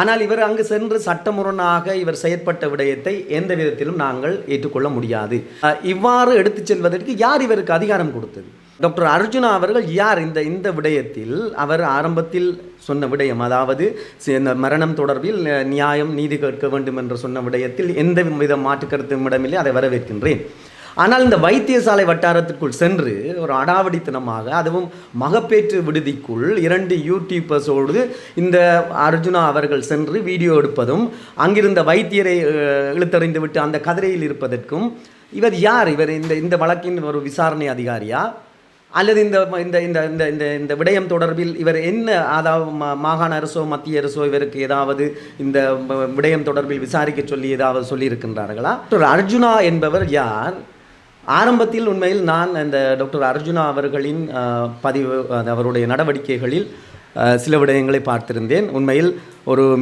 ஆனால் இவர் அங்கு சென்று சட்டமுரணாக இவர் செயற்பட்ட விடயத்தை எந்த விதத்திலும் நாங்கள் ஏற்றுக்கொள்ள முடியாது. இவ்வாறு எடுத்துச் செல்வதற்கு யார் இவருக்கு அதிகாரம் கொடுத்தது? டாக்டர் அர்ஜுனா அவர்கள் யார் இந்த இந்த விடயத்தில்? அவர் ஆரம்பத்தில் சொன்ன விடயம் அதாவது இந்த மரணம் தொடர்பில் நியாயம் நீதி கேட்க வேண்டும் என்று சொன்ன விடயத்தில் எந்த வித மாற்று கருத்தும் இடமில்லை அதை வரவேற்கின்றேன். ஆனால் இந்த வைத்தியசாலை வட்டாரத்திற்குள் சென்று ஒரு அடாவடித்தனமாக அதுவும் மகப்பேற்று விடுதிக்குள் இரண்டு யூடியூபர்ஸோடு இந்த அர்ஜுனா அவர்கள் சென்று வீடியோ எடுப்பதும் அங்கிருந்த வைத்தியரை இழுத்தறிந்து விட்டு அந்த கதிரையில் இருப்பதற்கும் இவர் யார்? இவர் இந்த இந்த வழக்கின் ஒரு விசாரணை அதிகாரியா? அல்லது இந்த இந்த இந்த இந்த இந்த இந்த விடயம் தொடர்பில் இவர் என்ன அதாவது மாகாண அரசோ மத்திய அரசோ இவருக்கு ஏதாவது இந்த விடயம் தொடர்பில் விசாரிக்க சொல்லி ஏதாவது சொல்லியிருக்கின்றார்களா? அர்ஜுனா என்பவர் யார்? ஆரம்பத்தில் உண்மையில் நான் இந்த டாக்டர் அர்ஜுனா அவர்களின் பதிவு அவருடைய நடவடிக்கைகளில் சில விடயங்களை பார்த்திருந்தேன். உண்மையில் ஒரு